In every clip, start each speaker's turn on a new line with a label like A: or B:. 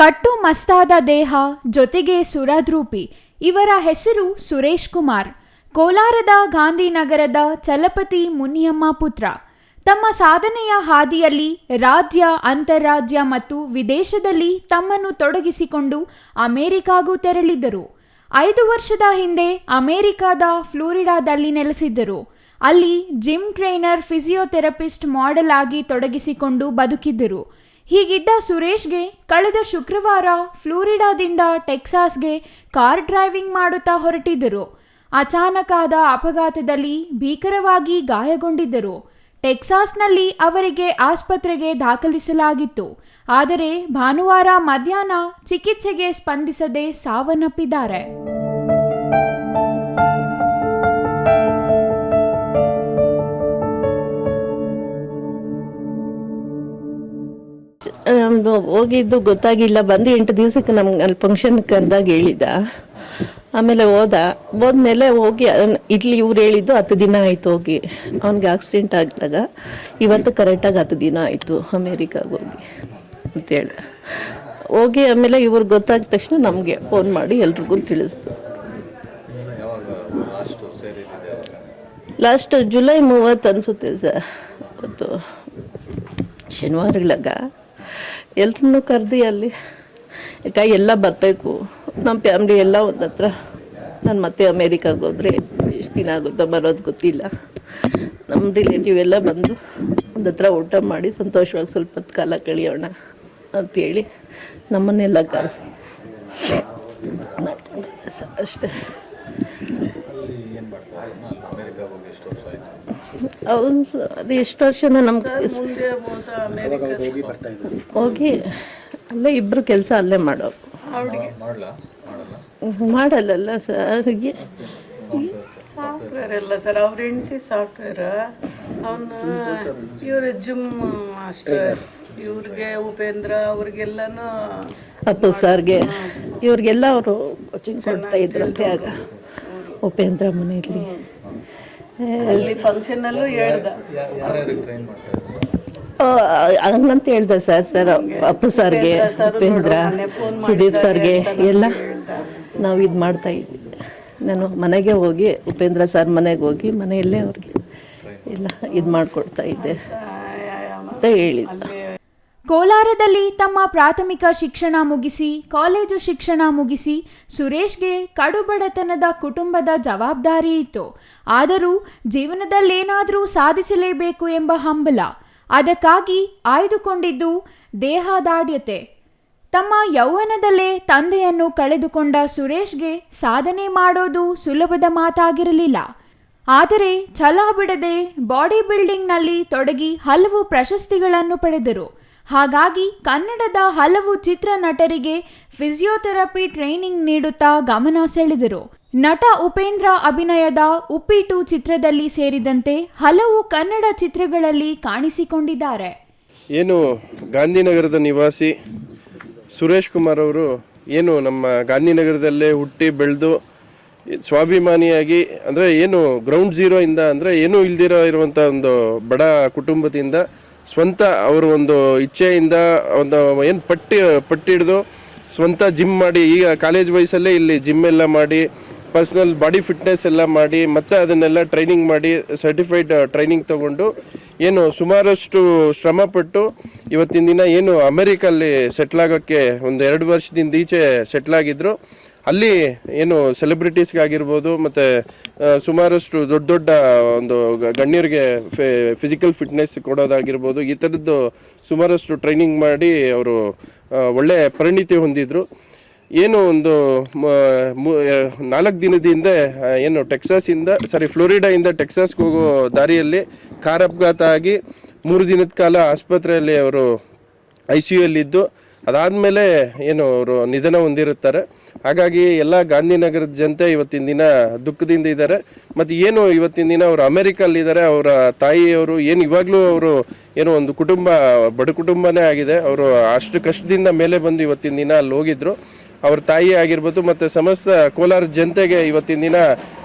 A: ಕಟ್ಟು ಮಸ್ತಾದ ದೇಹ ಜೊತೆಗೆ ಸುರದ್ರೂಪಿ. ಇವರ ಹೆಸರು ಸುರೇಶ್ ಕುಮಾರ್. ಕೋಲಾರದ ಗಾಂಧಿನಗರದ ಚಲಪತಿ ಮುನಿಯಮ್ಮ ಪುತ್ರ. ತಮ್ಮ ಸಾಧನೆಯ ಹಾದಿಯಲ್ಲಿ ರಾಜ್ಯ ಅಂತಾರಾಜ್ಯ ಮತ್ತು ವಿದೇಶದಲ್ಲಿ ತಮ್ಮನ್ನು ತೊಡಗಿಸಿಕೊಂಡು ಅಮೆರಿಕಾಗೂ ತೆರಳಿದ್ದರು. ಐದು ವರ್ಷದ ಹಿಂದೆ ಅಮೆರಿಕಾದ ಫ್ಲೋರಿಡಾದಲ್ಲಿ ನೆಲೆಸಿದ್ದರು. ಅಲ್ಲಿ ಜಿಮ್ ಟ್ರೈನರ್, ಫಿಸಿಯೋಥೆರಪಿಸ್ಟ್ ಮಾಡೆಲ್ ಆಗಿ ತೊಡಗಿಸಿಕೊಂಡು ಬದುಕಿದ್ದರು. ಹೀಗಿದ್ದ ಸುರೇಶ್ಗೆ ಕಳೆದ ಶುಕ್ರವಾರ ಫ್ಲೋರಿಡಾದಿಂದ ಟೆಕ್ಸಾಸ್ಗೆ ಕಾರ್ ಡ್ರೈವಿಂಗ್ ಮಾಡುತ್ತಾ ಹೊರಟಿದ್ದರು. ಅಚಾನಕಾದ ಅಪಘಾತದಲ್ಲಿ ಭೀಕರವಾಗಿ ಗಾಯಗೊಂಡಿದ್ದರು. ಟೆಕ್ಸಾಸ್ನಲ್ಲಿ ಅವರಿಗೆ ಆಸ್ಪತ್ರೆಗೆ ದಾಖಲಿಸಲಾಗಿತ್ತು. ಆದರೆ ಭಾನುವಾರ ಮಧ್ಯಾಹ್ನ ಚಿಕಿತ್ಸೆಗೆ ಸ್ಪಂದಿಸದೆ ಸಾವನ್ನಪ್ಪಿದ್ದಾರೆ.
B: ಹೋಗಿದ್ದು ಗೊತ್ತಾಗಿಲ್ಲ. ಬಂದು ಎಂಟು ದಿವಸಕ್ಕೆ ನಮ್ಗೆ ಅಲ್ಲಿ ಫಂಕ್ಷನ್ ಕರೆದಾಗ ಹೇಳಿದ. ಆಮೇಲೆ ಹೋದ. ಹೋದ್ಮೇಲೆ ಹೋಗಿ ಇಲ್ಲಿ ಇವ್ರು ಹೇಳಿದ್ದು ಹತ್ತು ದಿನ ಆಯಿತು ಹೋಗಿ. ಅವ್ನಿಗೆ ಆಕ್ಸಿಡೆಂಟ್ ಆಗಿದಾಗ ಇವತ್ತು ಕರೆಕ್ಟಾಗಿ ಹತ್ತು ದಿನ ಆಯಿತು ಅಮೇರಿಕಾಗೆ ಹೋಗಿ ಅಂತೇಳಿ ಹೋಗಿ ಆಮೇಲೆ ಇವ್ರು ಗೊತ್ತಾದ ತಕ್ಷಣ ನಮಗೆ ಫೋನ್ ಮಾಡಿ ಎಲ್ರಿಗೂ ತಿಳಿಸ್ತು ಲಾಸ್ಟ್ ಜುಲೈ ಮೂವತ್ತು ಅನಿಸುತ್ತೆ ಸರ್. ಅವತ್ತು ಶನಿವಾರಗಳಾಗ ಎಲ್ರನ್ನೂ ಕರೆದಿ ಅಲ್ಲಿ. ಯಾಕೆ ಎಲ್ಲ ಬರಬೇಕು. ನಮ್ಮ ಫ್ಯಾಮ್ಲಿ ಎಲ್ಲ ಒಂದು ಹತ್ರ. ನಾನು ಮತ್ತೆ ಅಮೇರಿಕಾಗೆ ಹೋದರೆ ಎಷ್ಟು ದಿನ ಆಗುತ್ತೋ ಬರೋದು ಗೊತ್ತಿಲ್ಲ. ನಮ್ಮ ರಿಲೇಟಿವ್ ಎಲ್ಲ ಬಂದು ಒಂದು ಹತ್ರ ಊಟ ಮಾಡಿ ಸಂತೋಷವಾಗಿ ಸ್ವಲ್ಪ ಹೊತ್ತು ಕಾಲ ಕಳಿಯೋಣ ಅಂತೇಳಿ ನಮ್ಮನ್ನೆಲ್ಲ ಕರೆಸಿ. ಅಷ್ಟೇ. ಅವನು ಅದು ಎಷ್ಟು ವರ್ಷ ನಮ್ಗೆ ಹೋಗಿ ಅಲ್ಲೇ ಇಬ್ರು ಕೆಲಸ ಅಲ್ಲೇ ಮಾಡೋರು. ಮಾಡಲ್ಲಲ್ಲ ಸರ್
C: ಸಾಫ್ಟ್ವೇರ್ ಅಲ್ಲ ಸರ್ ಅವ್ರ ಹೆಂಡತಿ ಸಾಫ್ಟ್ವೇರ್ ಅವನು ಇವ್ರ ಜಿಮ್ ಮಾಸ್ಟರ್ ಇವ್ರಿಗೆ ಉಪೇಂದ್ರ ಅವ್ರಿಗೆಲ್ಲನೂ
B: ಅಪ್ಪು ಸರ್ಗೆ. ಇವ್ರಿಗೆಲ್ಲ ಅವರು ಕೋಚಿಂಗ್ ಕೊಡ್ತಾ ಇದ್ರಂತೆ ಆಗ. ಉಪೇಂದ್ರ ಮನೆಯಲ್ಲಿ.
C: ಅಲ್ಲಿ ಹೇಳ್ದ.
B: ಹಂಗಂತ ಹೇಳ್ದೆ ಸರ್ ಸರ್ ಅಪ್ಪು ಸರ್ಗೆ ಉಪೇಂದ್ರ ಸುದೀಪ್ ಸರ್ಗೆ ಎಲ್ಲ ನಾವು ಇದು ಮಾಡ್ತಾ ಇದ್ವಿ. ನಾನು ಮನೆಗೆ ಹೋಗಿ ಉಪೇಂದ್ರ ಸರ್ ಮನೆಗೆ ಹೋಗಿ ಮನೆಯಲ್ಲೇ ಅವ್ರಿಗೆ ಎಲ್ಲ ಇದು ಮಾಡಿಕೊಡ್ತಾ ಇದ್ದೆ ಅಂತ ಹೇಳಿದ್ದ.
A: ಕೋಲಾರದಲ್ಲಿ ತಮ್ಮ ಪ್ರಾಥಮಿಕ ಶಿಕ್ಷಣ ಮುಗಿಸಿ, ಕಾಲೇಜು ಶಿಕ್ಷಣ ಮುಗಿಸಿ ಸುರೇಶ್ಗೆ ಕಡುಬಡತನದ ಕುಟುಂಬದ ಜವಾಬ್ದಾರಿ ಇತ್ತು. ಆದರೂ ಜೀವನದಲ್ಲೇನಾದರೂ ಸಾಧಿಸಲೇಬೇಕು ಎಂಬ ಹಂಬಲ, ಅದಕ್ಕಾಗಿ ಆಯ್ದುಕೊಂಡಿದ್ದು ದೇಹದಾಢ್ಯತೆ ತಮ್ಮ ಯೌವನದಲ್ಲೇ ತಂದೆಯನ್ನು ಕಳೆದುಕೊಂಡ ಸುರೇಶ್ಗೆ ಸಾಧನೆ ಮಾಡೋದು ಸುಲಭದ ಮಾತಾಗಿರಲಿಲ್ಲ. ಆದರೆ ಛಲ ಬಿಡದೆ ಬಾಡಿ ಬಿಲ್ಡಿಂಗ್ನಲ್ಲಿ ತೊಡಗಿ ಹಲವು ಪ್ರಶಸ್ತಿಗಳನ್ನು ಪಡೆದರು. ಹಾಗಾಗಿ ಕನ್ನಡದ ಹಲವು ಚಿತ್ರನಟರಿಗೆ ಫಿಸಿಯೋಥೆರಪಿ ಟ್ರೈನಿಂಗ್ ನೀಡುತ್ತಾ ಗಮನ ಸೆಳೆದರು. ನಟ ಉಪೇಂದ್ರ ಅಭಿನಯದ ಉಪ್ಪಿಟ್ಟು ಚಿತ್ರದಲ್ಲಿ ಸೇರಿದಂತೆ ಹಲವು ಕನ್ನಡ ಚಿತ್ರಗಳಲ್ಲಿ ಕಾಣಿಸಿಕೊಂಡಿದ್ದಾರೆ.
D: ಏನು ಗಾಂಧಿನಗರದ ನಿವಾಸಿ ಸುರೇಶ್ ಕುಮಾರ್ ಅವರು ಏನು ನಮ್ಮ ಗಾಂಧಿನಗರದಲ್ಲೇ ಹುಟ್ಟಿ ಬೆಳೆದು ಸ್ವಾಭಿಮಾನಿಯಾಗಿ, ಅಂದರೆ ಏನು ಗ್ರೌಂಡ್ ಝೀರೋ ಇಂದ, ಅಂದರೆ ಏನೂ ಇಲ್ದಿರೋ ಇರುವಂಥ ಒಂದು ಬಡ ಕುಟುಂಬದಿಂದ ಸ್ವಂತ ಅವರು ಒಂದು ಇಚ್ಛೆಯಿಂದ ಒಂದು ಏನು ಪಟ್ಟಿ ಪಟ್ಟಿ ಹಿಡಿದು ಸ್ವಂತ ಜಿಮ್ ಮಾಡಿ, ಈಗ ಕಾಲೇಜ್ ವಯಸ್ಸಲ್ಲೇ ಇಲ್ಲಿ ಜಿಮ್ ಎಲ್ಲ ಮಾಡಿ ಪರ್ಸ್ನಲ್ ಬಾಡಿ ಫಿಟ್ನೆಸ್ ಎಲ್ಲ ಮಾಡಿ, ಮತ್ತೆ ಅದನ್ನೆಲ್ಲ ಟ್ರೈನಿಂಗ್ ಮಾಡಿ ಸರ್ಟಿಫೈಡ್ ಟ್ರೈನಿಂಗ್ ತಗೊಂಡು ಏನು ಸುಮಾರಷ್ಟು ಶ್ರಮಪಟ್ಟು ಇವತ್ತಿನ ದಿನ ಏನು ಅಮೆರಿಕಲ್ಲಿ ಸೆಟ್ಲಾಗೋಕ್ಕೆ ಒಂದು ಎರಡು ವರ್ಷದಿಂದ ಈಚೆ ಸೆಟ್ಲಾಗಿದ್ದರು ಅಲ್ಲಿ ಏನು ಸೆಲೆಬ್ರಿಟೀಸ್ಗಾಗಿರ್ಬೋದು ಮತ್ತು ಸುಮಾರಷ್ಟು ದೊಡ್ಡ ದೊಡ್ಡ ಒಂದು ಗಣ್ಯರಿಗೆ ಫಿಸಿಕಲ್ ಫಿಟ್ನೆಸ್ ಕೊಡೋದಾಗಿರ್ಬೋದು, ಈ ಥರದ್ದು ಸುಮಾರಷ್ಟು ಟ್ರೈನಿಂಗ್ ಮಾಡಿ ಅವರು ಒಳ್ಳೆ ಪರಿಣಿತಿ ಹೊಂದಿದ್ರು. ಏನು ಒಂದು ನಾಲ್ಕು ದಿನದ ಹಿಂದೆ ಏನು ಟೆಕ್ಸಾಸಿಂದ ಸಾರಿ ಫ್ಲೋರಿಡಾಯಿಂದ ಟೆಕ್ಸಾಸ್ಗೆ ಹೋಗೋ ದಾರಿಯಲ್ಲಿ ಕಾರ್ ಅಪಘಾತ ಆಗಿ ಮೂರು ದಿನದ ಕಾಲ ಆಸ್ಪತ್ರೆಯಲ್ಲಿ ಅವರು ಐ ಸಿ ಯಲ್ಲಿದ್ದು ಅದಾದಮೇಲೆ ಏನು ಅವರು ನಿಧನ ಹೊಂದಿರುತ್ತಾರೆ. ಹಾಗಾಗಿ ಎಲ್ಲ ಗಾಂಧಿನಗರದ ಜನತೆ ಇವತ್ತಿನ ದಿನ ದುಃಖದಿಂದ ಇದ್ದಾರೆ. ಮತ್ತು ಏನು ಇವತ್ತಿನ ದಿನ ಅವರು ಅಮೆರಿಕಲ್ಲಿದ್ದಾರೆ, ಅವರ ತಾಯಿಯವರು ಏನು ಇವಾಗಲೂ ಅವರು ಏನೋ ಒಂದು ಕುಟುಂಬ, ಬಡ ಕುಟುಂಬನೇ ಆಗಿದೆ. ಅವರು ಅಷ್ಟು ಕಷ್ಟದಿಂದ ಮೇಲೆ ಬಂದು ಇವತ್ತಿನ ದಿನ ಅಲ್ಲಿ ಹೋಗಿದ್ರು. ಅವ್ರ ತಾಯಿ ಆಗಿರ್ಬೋದು ಮತ್ತು ಸಮಸ್ತ ಕೋಲಾರ ಜನತೆಗೆ ಇವತ್ತಿನ ದಿನ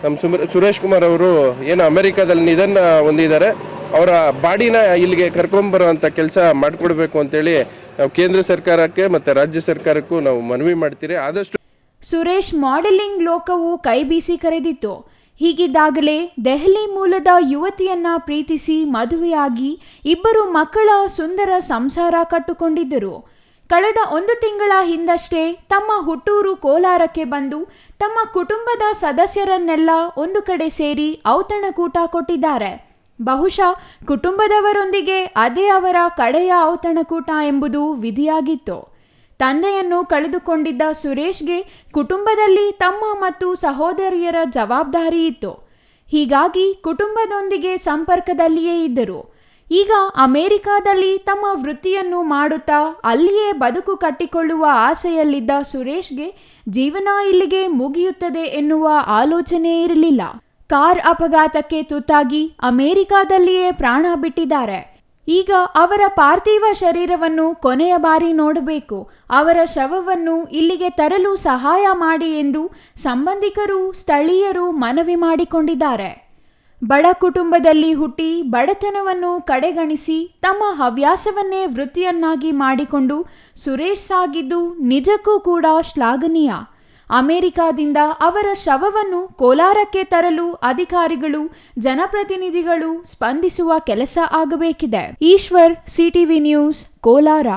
D: ನಮ್ಮ ಸುಮ ಸುರೇಶ್ ಕುಮಾರ್ ಅವರು ಏನು ಅಮೆರಿಕಾದಲ್ಲಿ ನಿಧನ ಹೊಂದಿದ್ದಾರೆ. ಅವರ ಬಾಡಿನ ಇಲ್ಲಿಗೆ ಕರ್ಕೊಂಬರೋ ಅಂಥ ಕೆಲಸ ಮಾಡಿಕೊಡ್ಬೇಕು ಅಂತೇಳಿ ನಾವು ಕೇಂದ್ರ ಸರ್ಕಾರಕ್ಕೆ ಮತ್ತು ರಾಜ್ಯ ಸರ್ಕಾರಕ್ಕೂ ನಾವು ಮನವಿ ಮಾಡ್ತೀರಿ. ಆದಷ್ಟು
A: ಸುರೇಶ್ ಮಾಡೆಲಿಂಗ್ ಲೋಕವು ಕೈಬೀಸಿ ಕರೆದಿತ್ತು. ಹೀಗಿದ್ದಾಗಲೇ ದೆಹಲಿ ಮೂಲದ ಯುವತಿಯನ್ನ ಪ್ರೀತಿಸಿ ಮದುವೆಯಾಗಿ ಇಬ್ಬರು ಮಕ್ಕಳ ಸುಂದರ ಸಂಸಾರ ಕಟ್ಟುಕೊಂಡಿದ್ದರು. ಕಳೆದ ಒಂದು ತಿಂಗಳ ಹಿಂದಷ್ಟೇ ತಮ್ಮ ಹುಟ್ಟೂರು ಕೋಲಾರಕ್ಕೆ ಬಂದು ತಮ್ಮ ಕುಟುಂಬದ ಸದಸ್ಯರನ್ನೆಲ್ಲ ಒಂದು ಕಡೆ ಸೇರಿ ಔತಣಕೂಟ ಕೊಟ್ಟಿದ್ದಾರೆ. ಬಹುಶಃ ಕುಟುಂಬದವರೊಂದಿಗೆ ಅದೇ ಅವರ ಕಡೆಯ ಔತಣಕೂಟ ಎಂಬುದು ವಿಧಿಯಾಗಿತ್ತು. ತಂದೆಯನ್ನು ಕಳೆದುಕೊಂಡಿದ್ದ ಸುರೇಶ್ಗೆ ಕುಟುಂಬದಲ್ಲಿ ತಮ್ಮ ಮತ್ತು ಸಹೋದರಿಯರ ಜವಾಬ್ದಾರಿ ಇತ್ತು. ಹೀಗಾಗಿ ಕುಟುಂಬದೊಂದಿಗೆ ಸಂಪರ್ಕದಲ್ಲಿಯೇ ಇದ್ದರು. ಈಗ ಅಮೆರಿಕಾದಲ್ಲಿ ತಮ್ಮ ವೃತ್ತಿಯನ್ನು ಮಾಡುತ್ತಾ ಅಲ್ಲಿಯೇ ಬದುಕು ಕಟ್ಟಿಕೊಳ್ಳುವ ಆಸೆಯಲ್ಲಿದ್ದ ಸುರೇಶ್ಗೆ ಜೀವನ ಇಲ್ಲಿಗೆ ಮುಗಿಯುತ್ತದೆ ಎನ್ನುವ ಆಲೋಚನೆ ಇರಲಿಲ್ಲ. ಕಾರ್ ಅಪಘಾತಕ್ಕೆ ತುತ್ತಾಗಿ ಅಮೆರಿಕಾದಲ್ಲಿಯೇ ಪ್ರಾಣ ಬಿಟ್ಟಿದ್ದಾರೆ. ಈಗ ಅವರ ಪಾರ್ಥಿವ ಶರೀರವನ್ನು ಕೊನೆಯ ಬಾರಿ ನೋಡಬೇಕು. ಅವರ ಶವವನ್ನು ಇಲ್ಲಿಗೆ ತರಲು ಸಹಾಯ ಮಾಡಿ ಎಂದು ಸಂಬಂಧಿಕರು, ಸ್ಥಳೀಯರು ಮನವಿ ಮಾಡಿಕೊಂಡಿದ್ದಾರೆ. ಬಡ ಕುಟುಂಬದಲ್ಲಿ ಹುಟ್ಟಿ ಬಡತನವನ್ನು ಕಡೆಗಣಿಸಿ ತಮ್ಮ ಹವ್ಯಾಸವನ್ನೇ ವೃತ್ತಿಯನ್ನಾಗಿ ಮಾಡಿಕೊಂಡು ಸುರೇಶ್ ಸಾಗಿದ್ದು ನಿಜಕ್ಕೂ ಕೂಡ ಶ್ಲಾಘನೀಯ. ಅಮೆರಿಕಾದಿಂದ ಅವರ ಶವವನ್ನು ಕೋಲಾರಕ್ಕೆ ತರಲು ಅಧಿಕಾರಿಗಳು ಜನಪ್ರತಿನಿಧಿಗಳು ಸ್ಪಂದಿಸುವ ಕೆಲಸ ಆಗಬೇಕಿದೆ. Eshwar CTV news Kolar.